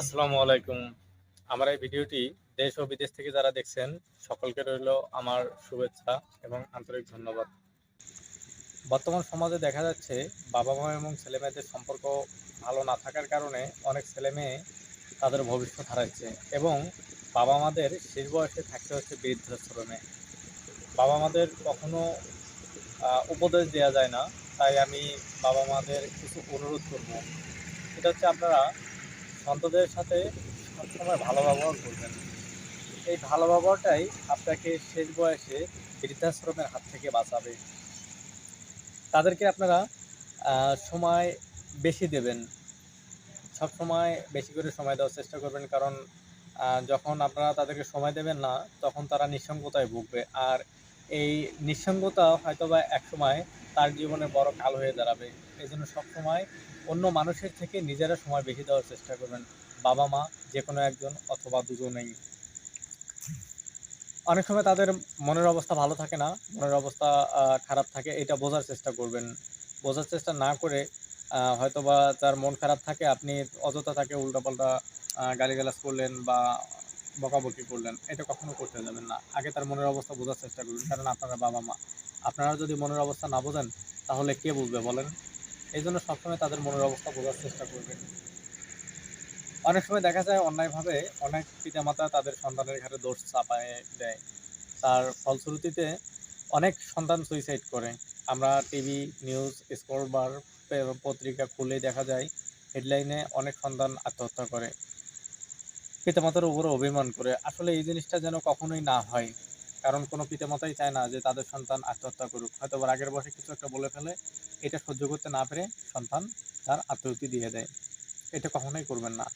আসসালামু আলাইকুম। আমার এই ভিডিওটি দেশ ও বিদেশ থেকে যারা দেখছেন, সকলকে রইল আমার শুভেচ্ছা এবং আন্তরিক ধন্যবাদ। বর্তমান সমাজে দেখা যাচ্ছে, বাবা মা এবং ছেলে মেয়েদের সম্পর্ক ভালো না থাকার কারণে অনেক ছেলে মেয়ে তাদের ভবিষ্যৎ হারাচ্ছে এবং বাবা মাদের শেষ বয়সে থাকতে হচ্ছে বৃদ্ধাশ্রমে। বাবা মাদের কখনো উপদেশ দেওয়া যায় না, তাই আমি বাবা মাদের কিছু অনুরোধ করব। এটা হচ্ছে আপনারা সন্তানদের সাথে সবসময় ভালো ব্যবহার করবেন। এই ভালো ব্যবহারটাই আপনাকে শেষ বয়সে বৃদ্ধাশ্রমের হাত থেকে বাঁচাবে। তাদেরকে আপনারা সময় বেশি দেবেন। সব সময় বেশি করে সময় দেওয়ার চেষ্টা করবেন কারণ যখন আপনারা তাদেরকে সময় দেবেন না, তখন তারা নিঃসঙ্গতায় ভুগবে। আর এই নিঃসঙ্গতা হয়তোবা এক সময় তার জীবনে বড় কাল হয়ে দাঁড়াবে। এই জন্য সবসময় অন্য মানুষের থেকে নিজেরা সময় বেশি দেওয়ার চেষ্টা করবেন। বাবা মা যে কোনো একজন অথবা দুজনেই। অনেক সময় তাদের মনের অবস্থা ভালো থাকে না, মনের অবস্থা খারাপ থাকে, এটা বোঝার চেষ্টা করবেন। বোঝার চেষ্টা না করে হয়তোবা তার মন খারাপ থাকে, আপনি অযথা তাকে উল্টাপাল্টা গালিগালাজ করলেন বা বকাবকি করলেন, এটা কখনো করতে যাবেন না। আগে তার মনের অবস্থা বোঝার চেষ্টা করবেন কারণ আপনারা বাবা মা। আপনারা যদি মনের অবস্থা না বোঝেন, তাহলে কে বুঝবে বলেন? এই জন্য সবসময় তাদের মনের অবস্থা বোঝার চেষ্টা করবেন। অনেক সময় দেখা যায় অন্যায়ভাবে অনেক পিতামাতা তাদের সন্তানের ঘাড়ে দোষ চাপায় দেয়। তার ফলশ্রুতিতে অনেক সন্তান সুইসাইড করে। আমরা টিভি, নিউজ স্কোর বার পত্রিকা খুলেই দেখা যায়, হেডলাইনে অনেক সন্তান আত্মহত্যা করে। পিতামাতার উপরে অভিমান করে। আসলে এই জিনিসটা যেন কখনোই না হয়। কারণ কোনো পিতামাতাই চায় না যে তাদের সন্তান আত্মহত্যা করুক। হয়তো আগের বয়সে কিছু একটা বলে ফেলে, এটা সহ্য করতে না পেরে সন্তান তার আত্মহত্যা দিয়ে দেয়। এটা কখনোই করবেন না।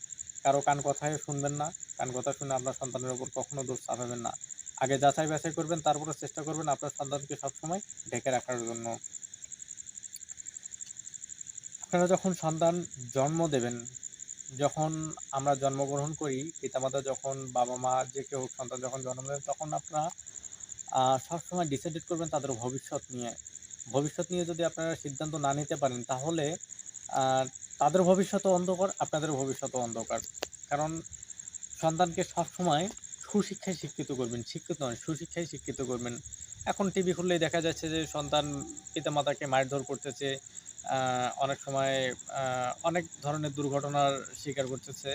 কারও কান কথায় শুনবেন না। কান কথা শুনে আপনার সন্তানের উপর কখনো দোষ চাপাবেন না। আগে যাচাই বাছাই করবেন তারপরে চেষ্টা করবেন আপনার সন্তানকে সবসময় ঢেকে রাখার জন্য। আপনারা যখন সন্তান জন্ম দেবেন যখন আমরা জন্মগ্রহণ করি, পিতামাতা যখন বাবা মা যে কেউ সন্তান যখন জন্ম দেন তখন আপনারা সবসময় ডিসাইডেড করবেন তাদের ভবিষ্যৎ নিয়ে। ভবিষ্যৎ নিয়ে যদি আপনারা সিদ্ধান্ত না নিতে পারেন, তাহলে তাদের ভবিষ্যৎও অন্ধকার, আপনাদের ভবিষ্যৎও অন্ধকার। কারণ, সন্তানকে সবসময় সুশিক্ষায় শিক্ষিত করবেন, শিক্ষিত নয়, সুশিক্ষায় শিক্ষিত করবেন। এখন টিভি খুললেই দেখা যাচ্ছে যে সন্তান পিতামাতাকে মারধর করতেছে অনেক সময় অনেক ধরনের দুর্ঘটনার শিকার করতেছে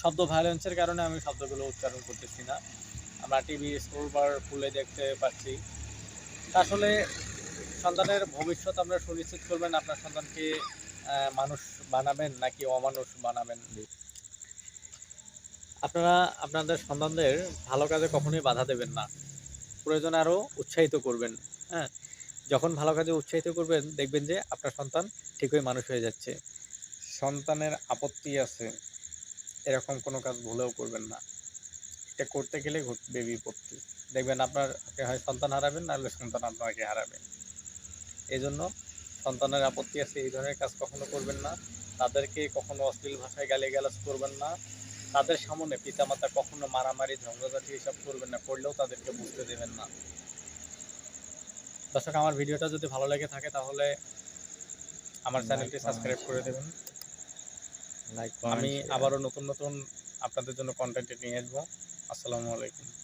শব্দ ভায়োলেন্সের কারণে আমি শব্দগুলো উচ্চারণ করতেছি না। আমরা টিভি স্কুল বার খুলে দেখতে পাচ্ছি। আসলে সন্তানের ভবিষ্যৎ আমরা সুনিশ্চিত করবেন, আপনার সন্তানকে মানুষ বানাবেন নাকি অমানুষ বানাবেন? আপনারা আপনাদের সন্তানদের ভালো কাজে কখনোই বাধা দেবেন না। প্রয়োজনে আরও উৎসাহিত করবেন হ্যাঁ? যখন ভালো কাজে উৎসাহিত করবেন, দেখবেন যে আপনার সন্তান ঠিকই মানুষ হয়ে যাচ্ছে। সন্তানের আপত্তি আছে, এরকম কোনো কাজ ভুলেও করবেন না। এটা করতে গেলে ঘটবে বিপত্তি। দেখবেন আপনার আপনি হয় সন্তান হারাবেন, নাহলে সন্তান আপনাকে হারাবে। এই জন্য সন্তানের আপত্তি আছে, এই ধরনের কাজ কখনো করবেন না। তাদেরকে কখনো অশ্লীল ভাষায় গালিগালাজ করবেন না। তাদের সামনে পিতামাতা কখনো মারামারি, ঝগড়াঝাটি এসব করবেন না, করলেও তাদেরকে বুঝতে দেবেন না। দর্শক আমার ভিডিওটা যদি ভালো লাগে থাকে তাহলে আমার চ্যানেলটি সাবস্ক্রাইব করে দেবেন। আমি আবারও নতুন নতুন আপনাদের জন্য কন্টেন্ট নিয়ে আসব। আসসালামু আলাইকুম।